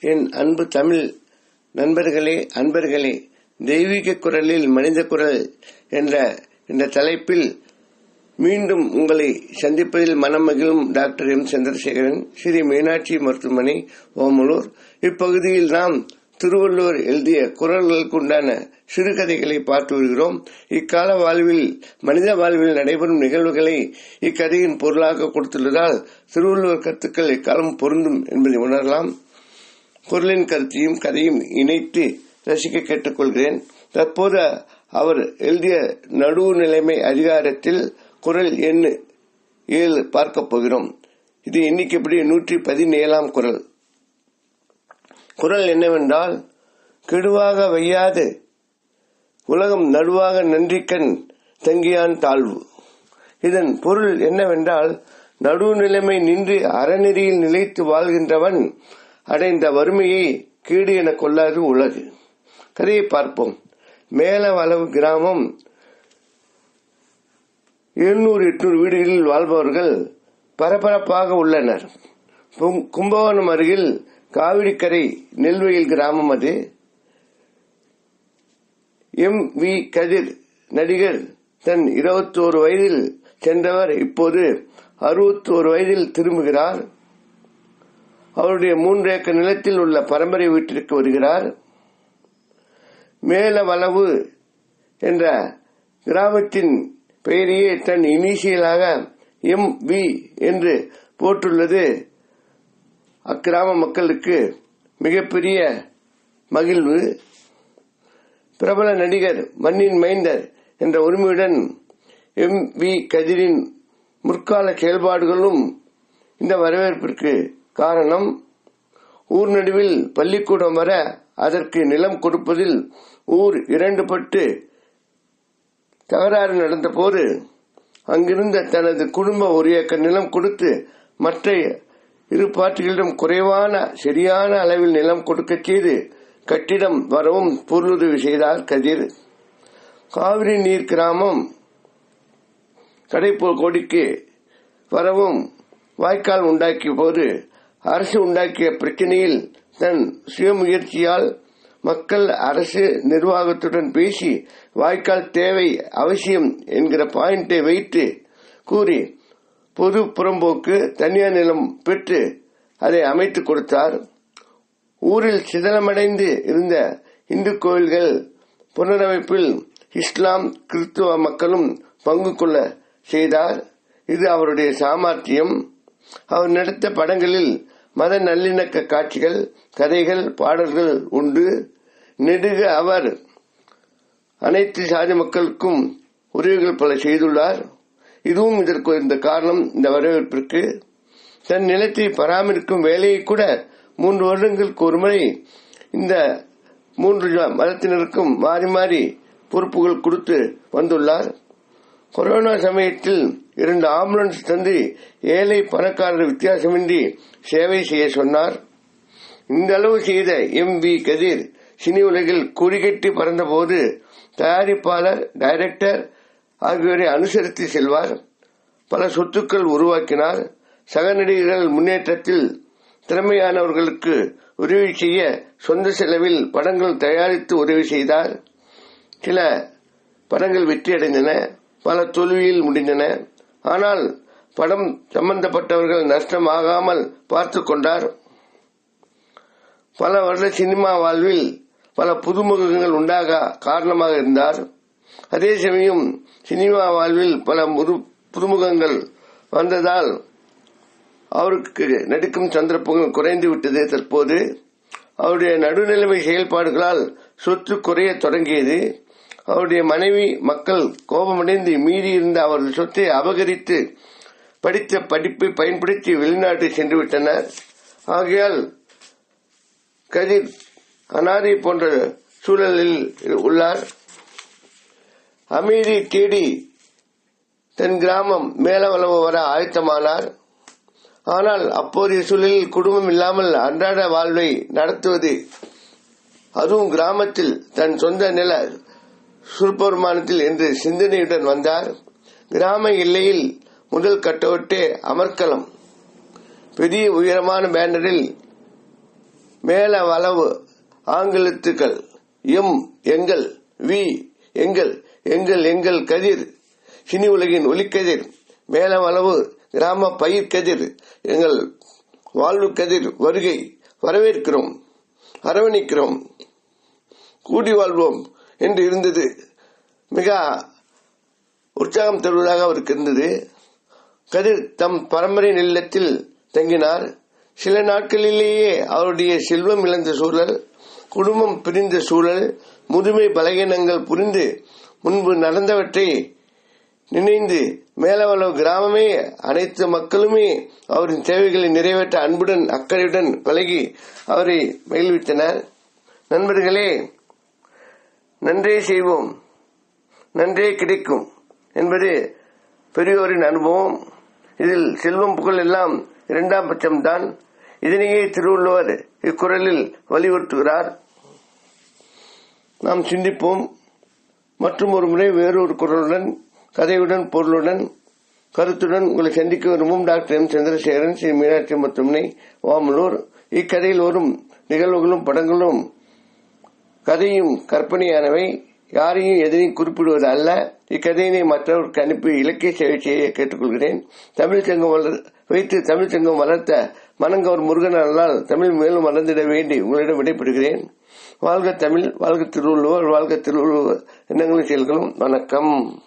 என் அன்பு தமிழ் நண்பர்களே அன்பர்களே தெய்வீக குரலில் மனித குரல் என்ற இந்த தலைப்பில் மீண்டும் உங்களை சந்திப்பதில் மனம் மகிழும் டாக்டர் எம். சந்திரசேகரன் ஸ்ரீ மீனாட்சி மருத்துவமனை ஓமலூர். இப்பகுதியில் நாம் திருவள்ளுவர் எழுதிய குரல்களுக்கு உண்டான சிறுகதைகளை பார்த்து வருகிறோம். இக்கால வாழ்வில் மனித வாழ்வில் நடைபெறும் நிகழ்வுகளை இக்கதையின் பொருளாக கொடுத்துள்ளதால் திருவள்ளுவர் கருத்துக்கள் இக்காலம் பொருந்தும் என்பதை உணரலாம். குரலின் கருத்தையும் கதையும் இணைத்து ரசிக்க கேட்டுக்கொள்கிறேன். தற்போது அவர் எழுதிய நடுவு நிலைமை அதிகாரத்தில் குரல் எண் ஏழு பார்க்க போகிறோம். இது எண்ணிக்கைப்படி நூற்றி பதினேழாம் குரல். குரல் என்னவென்றால் கெடுவாக வையாது உலகம் நடுவாக நன்றிக்கண் தங்கியான் தாழ்வு. இதன் பொருள் என்னவென்றால் நடுநிலைமை நின்று அறநெறியில் நிலைத்து வாழ்கின்றவன் அடைந்த வறுமையை கீடு என கொள்ளாது உலகு கதையை பார்ப்போம். மேலவளவு கிராமம். எழுநூறு எட்நூறு வீடுகளில் வாழ்பவர்கள் பரபரப்பாக உள்ளனர். கும்பகோணம் அருகில் காவிரிக்கரை நெல்வயல் கிராமம் அது. எம் வி கதிர் நடிகர் தன் இருபத்தோரு வயதில் சென்றவர் இப்போது அறுபத்தோரு வயதில் திரும்புகிறார். அவருடைய மூன்று ஏக்கர் நிலத்தில் உள்ள பரம்பரை வீட்டிற்கு வருகிறார். மேலவளவு என்ற கிராமத்தின் பெயரையே தன் இனிஷியலாக எம் வி என்று போட்டுள்ளது அக்கிராம மக்களுக்கு மிகப்பெரிய மகிழ்வு. பிரபல நடிகர் மண்ணின் மைந்தர் என்ற உரிமையுடன் எம் வி கதிரின் முற்கால செயல்பாடுகளும் இந்த வரவேற்பிற்கு காரணம் ஊர் நடுவில் பள்ளிக்கூடம் வர அதற்கு நிலம் கொடுப்பதில் ஊர் இரண்டுபட்டு தகராறு நடந்தபோது அங்கிருந்த தனது குடும்ப ஒரு ஏக்கர் நிலம் கொடுத்து மற்ற இரு பார்ட்டிகளிடம் குறைவான சரியான அளவில் நிலம் கொடுக்க செய்து கட்டிடம் வரவும் பொருளுதவி செய்தார் கதிர். காவிரி நீர் கிராமம் கடைப்போ கோடிக்கு வரவும் வாய்க்கால் உண்டாக்கிய போது அரசு உண்டாக்கிய பிரச்சனையில் தன் சுயமுயற்சியால் மக்கள் அரசு நிர்வாகத்துடன் பேசி வாய்க்கால் தேவை அவசியம் என்கிற பாயிண்டை வைத்து கூறி பொது புறம்போக்கு தனியார் நிலம் பெற்று அதை அமைத்துக் கொடுத்தார். ஊரில் சிதலமடைந்து இருந்த இந்து கோயில்கள் புனரமைப்பில் இஸ்லாம் கிறிஸ்துவ மக்களும் பங்கு கொள்ள செய்தார். இது அவருடைய சாமர்த்தியம். அவர் நடித்த படங்களில் மத நல்லிணக்க காட்சிகள் கதைகள் பாடல்கள் உண்டு. நெடுக அவர் அனைத்து சாதி மக்களுக்கும் உதவிகள் பல செய்துள்ளார். இதுவும் இதற்கு இந்த காரணம் இந்த வரவேற்பிற்கு. தன் நிலத்தை பராமரிக்கும் வேலையை கூட மூன்று வருடங்களுக்கு ஒருமுறை இந்த மூன்று மதத்தினருக்கும் மாறி மாறி பொறுப்புகள் கொடுத்து வந்துள்ளார். கொரோனா சமயத்தில் இரண்டு ஆம்புலன்ஸ் தந்து ஏழை பணக்காரர் வித்தியாசமின்றி சேவை செய்ய சொன்னார். இந்த அளவு செய்த எம் வி கதிர் சினி உலகில் குறிகட்டி பறந்தபோது தயாரிப்பாளர் டைரக்டர் ஆகியோரை அனுசரித்து செல்வார். பல சொத்துக்கள் உருவாக்கினார். சக நடிகர்கள் முன்னேற்றத்தில் திறமையானவர்களுக்கு உதவி செய்ய சொந்த செலவில் படங்கள் தயாரித்து உதவி செய்தார். சில படங்கள் வெற்றியடைந்தன. பல தோல்வியில் முடிந்தன. ஆனால் படம் சம்பந்தப்பட்டவர்கள் நஷ்டமாகாமல் பார்த்து கொண்டார். பல வருட சினிமா வாழ்வில் பல புதுமுகங்கள் உண்டாக காரணமாக இருந்தார். அதே சமயம் சினிமா வாழ்வில் பல புதுமுகங்கள் வந்ததால் அவருக்கு நடிக்கும் சந்தர்ப்பங்கள் குறைந்து விட்டது. தற்போது அவருடைய நடுநிலைமை செயல்பாடுகளால் சொத்து குறைய தொடங்கியது. அவருடைய மனைவி மக்கள் கோபமடைந்து மீறி இருந்த அவரது சொத்தை அபகரித்து படித்த படிப்பை பயன்படுத்தி வெளிநாட்டு சென்றுவிட்டனர். ஆகையால் கதிர் அனாரி போன்ற சூழலில் உள்ளார். அமைதி தேடி தன் கிராமம் மேலவளவு வர ஆயத்தமானார். ஆனால் அப்போதைய சூழலில் குடும்பம் இல்லாமல் அன்றாட வாழ்வை நடத்துவது அதுவும் கிராமத்தில் தன் சொந்த நில சுற்பருமானத்தில் என்று சிந்தனையுடன் வந்தார். கிராம எல்லையில் முதல் கட்டவுட்டே அமர்க்கலம் பெரிய உயரமான பேனரில் மேல வளவு ஆங்கிலத்துக்கள் எம் எங்கள் வி எங்கள் எங்கள் எங்கள் கதிர் சினி உலகின் ஒலிக்கதிர் மேல வளவு கிராம பயிர் கதிர் எங்கள் வாழ்வு கதிர் வருகை வரவேற்கிறோம் அரவணைக்கிறோம். கூடி வாழ்வோம். என்று இருந்தது. மிக உற்சாகம் தருவதாக அவருக்கு இருந்தது. கதிர் தம் பரம்பரை நிலத்தில் தங்கினார். சில நாட்களிலேயே அவருடைய செல்வம் இழந்த சூழல் குடும்பம் பிரிந்த சூழல் முதுமை பலகீனங்கள் புரிந்து முன்பு நடந்தவற்றை நினைந்து மேலவளவு கிராமமே அனைத்து மக்களுமே அவரின் தேவைகளை நிறைவேற்ற அன்புடன் அக்கறையுடன் பழகி அவரை மகிழ்வித்தனர். நண்பர்களே நன்றே செய்வோம். நன்றே கிடைக்கும் என்பது பெரியோரின் அனுபவம். இதில் செல்வம் புகழ் எல்லாம் இரண்டாம் பட்சம்தான். இதனையே திருவள்ளுவர் இக்குறளில் வலியுறுத்துகிறார். நாம் சிந்திப்போம். மற்றும் ஒரு முறை வேறொரு குரலுடன் கதையுடன் பொருளுடன் கருத்துடன் உங்களை சந்திக்க விரும்பும் டாக்டர் எம். சந்திரசேகரன் ஸ்ரீ மீனாட்சி முத்துமனை ஓமலூர் இக்கதையில் வரும் நிகழ்வுகளும் படங்களும் கதையும் கற்பனையானவை யாரையும் எதையும் குறிப்பிடுவது அல்ல. இக்கதையினை மற்றவருக்கு அனுப்பி இலக்கிய சேவை செய்ய கேட்டுக்கொள்கிறேன். தமிழ் சங்கம் வளர் வைத்து தமிழ் சங்கம் வளர்த்த மனங்கவர் முருகன் அருளால் தமிழ் மேலும் வளர்ந்திட வேண்டி உங்களிடம் விடைபெறுகிறேன். வாழ்க தமிழ் வாழ்க திருவள்ளுவர் வாழ்க திருவள்ளுவர் எண்ணங்களும் செயல்களும் வணக்கம்.